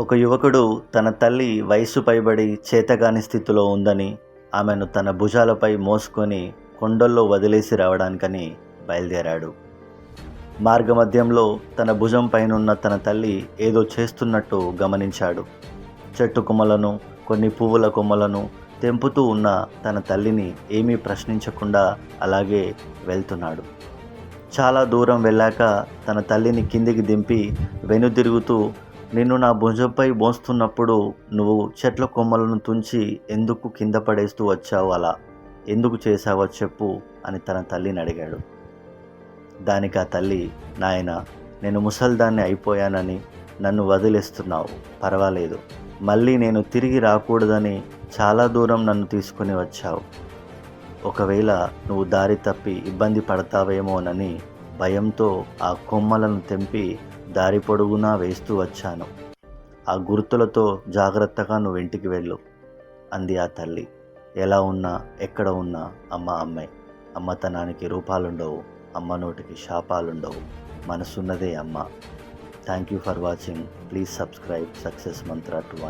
ఒక యువకుడు తన తల్లి వయసు పైబడి చేతగాని స్థితిలో ఉందని ఆమెను తన భుజాలపై మోసుకొని కొండల్లో వదిలేసి రావడానికని బయలుదేరాడు. మార్గమధ్యంలో తన భుజం పైనున్న తన తల్లి ఏదో చేస్తున్నట్టు గమనించాడు. చెట్టు కొమ్మలను కొన్ని పువ్వుల కొమ్మలను తెంపుతూ ఉన్న తన తల్లిని ఏమీ ప్రశ్నించకుండా అలాగే వెళ్తున్నాడు. చాలా దూరం వెళ్ళాక తన తల్లిని కిందికి దింపి వెనుదిరుగుతూ నిన్ను నా భుజంపై మోస్తున్నప్పుడు నువ్వు చెట్ల కొమ్మలను తుంచి ఎందుకు కింద పడేస్తూ వచ్చావు అలా? ఎందుకు చేశావో చెప్పు అని తన తల్లిని అడిగాడు. దానికి ఆ తల్లి నాయన నేను ముసల్దాన్ని అయిపోయానని నన్ను వదిలేస్తున్నావు. పర్వాలేదు. మళ్ళీ నేను తిరిగి రాకూడదని చాలా దూరం నన్ను తీసుకుని వచ్చావు. ఒకవేళ నువ్వు దారి తప్పి ఇబ్బంది పడతావేమోనని భయంతో ఆ కొమ్మలను తెంపి దారి పొడుగునా వేస్తూ వచ్చాను. ఆ గుర్తులతో జాగ్రత్తగా నువ్వు ఇంటికి వెళ్ళు అంది ఆ తల్లి. ఎలా ఉన్నా ఎక్కడ ఉన్నా అమ్మ అమ్మాయి అమ్మతనానికి రూపాలుండవు అమ్మ నోటికి శాపాలుండవు మనసున్నదే అమ్మ. Thank you for watching please subscribe success Mantra to